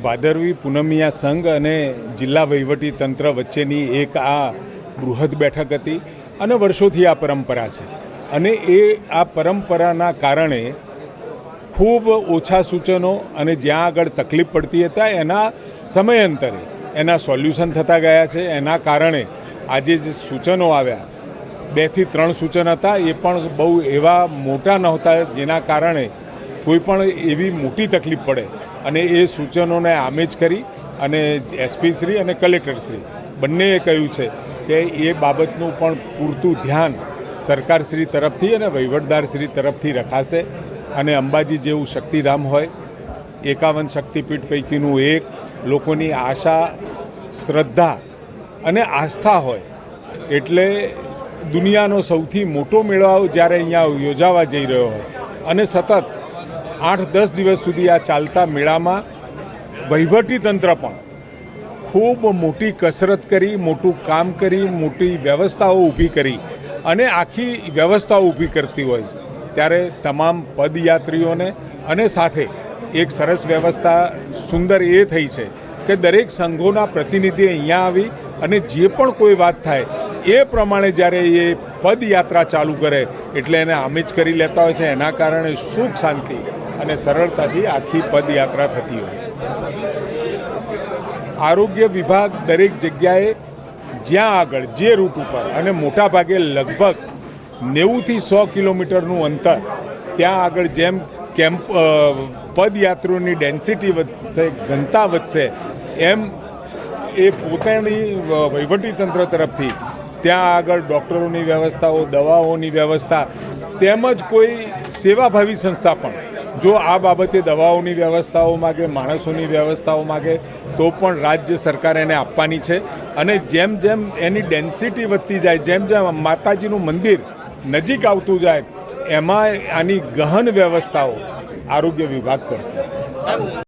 ભાદરવી પૂનમિયા સંઘ અને જિલ્લા વહીવટી તંત્ર વચ્ચેની એક આ બૃહદ બેઠક હતી અને વર્ષોથી આ પરંપરા છે. અને એ આ પરંપરાના કારણે ખૂબ ઓછા સૂચનો અને જ્યાં આગળ તકલીફ પડતી હતા, એના સમયાંતરે એના સોલ્યુશન થતા ગયા છે. એના કારણે આજે જે સૂચનો આવ્યા બેથી ત્રણ સૂચન હતા, એ પણ બહુ એવા મોટા નહોતા, જેના કારણે કોઈ પણ એવી મોટી તકલીફ પડે. અને એ સૂચનોને આમેજ કરી અને એસપી શ્રી અને કલેક્ટરશ્રી બંનેએ કહ્યું છે કે એ બાબતનું પણ પૂરતું ધ્યાન સરકારશ્રી તરફથી અને વહીવટદારશ્રી તરફથી રખાશે અને અંબાજી જેવું શક્તિધામ હોય, એકાવન શક્તિપીઠ પૈકીનું એક, લોકોની આશા, શ્રદ્ધા અને આસ્થા હોય એટલે દુનિયાનો સૌથી મોટો મેળાવો જ્યારે અહીંયા યોજાવા જઈ રહ્યો હોય. અને સતત આઠ દસ દિવસ સુધી આ ચાલતા મેળામાં વહીવટી તંત્ર પણ ખૂબ મોટી કસરત કરી, મોટું કામ કરી, મોટી વ્યવસ્થાઓ ઊભી કરી અને આખી વ્યવસ્થાઓ ઊભી કરતી હોય છે. ત્યારે તમામ પદયાત્રીઓને અને સાથે એક સરસ વ્યવસ્થા સુંદર એ થઈ છે કે દરેક સંઘોના પ્રતિનિધિ અહીંયા આવી અને જે પણ કોઈ વાત થાય એ પ્રમાણે જ્યારે એ પદયાત્રા ચાલુ કરે એટલે એને આમેજ કરી લેતા હોય છે. એના કારણે સુખ શાંતિ અને સરળતાથી આખી પદયાત્રા થતી હોય છે. આરોગ્ય વિભાગ દરેક જગ્યાએ જ્યાં આગળ, જે રૂટ ઉપર અને મોટા ભાગે લગભગ નેવુંથી સો કિલોમીટરનું અંતર, ત્યાં આગળ જેમ કેમ્પ પદયાત્રીઓની ડેન્સિટી વધશે, ઘનતા વધશે, એમ એ પોતાની વહીવટીતંત્ર તરફથી ત્યાં આગળ ડૉક્ટરોની વ્યવસ્થાઓ, દવાઓની વ્યવસ્થા, તેમજ કોઈ સેવાભાવી સંસ્થા પણ જો આ બાબતે દવાઓની વ્યવસ્થાઓ માગે, માણસોની વ્યવસ્થાઓ માગે, તો પણ રાજ્ય સરકાર એને આપવાની છે. અને જેમ જેમ એની ડેન્સિટી વધતી જાય, જેમ જેમ માતાજીનું મંદિર નજીક આવતું જાય, એમાં આની ગહન વ્યવસ્થાઓ આરોગ્ય વિભાગ કરશે.